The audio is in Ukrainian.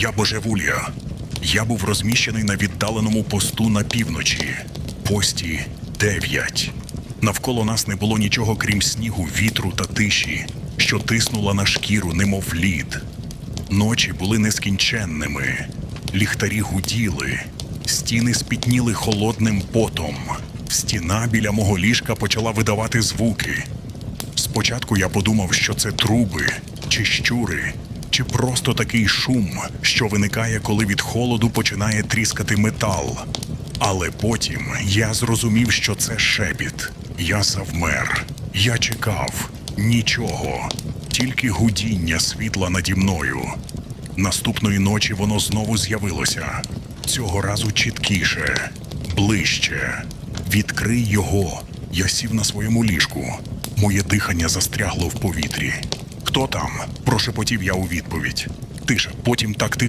Я божевулія. Я був розміщений на віддаленому посту на півночі. Пості 9. Навколо нас не було нічого крім снігу, вітру та тиші, що тиснула на шкіру, немов лід. Ночі були нескінченними, ліхтарі гуділи, стіни спітніли холодним потом. Стіна біля мого ліжка почала видавати звуки. Спочатку я подумав, що це труби чи щури, чи просто такий шум, що виникає, коли від холоду починає тріскати метал. Але потім я зрозумів, що це шепіт. Я завмер. Я чекав. Нічого, тільки гудіння світла наді мною. Наступної ночі воно знову з'явилося. Цього разу чіткіше, ближче. Відкрий його. Я сів на своєму ліжку. Моє дихання застрягло в повітрі. Хто там? прошепотів я у відповідь. Тише, потім так ти.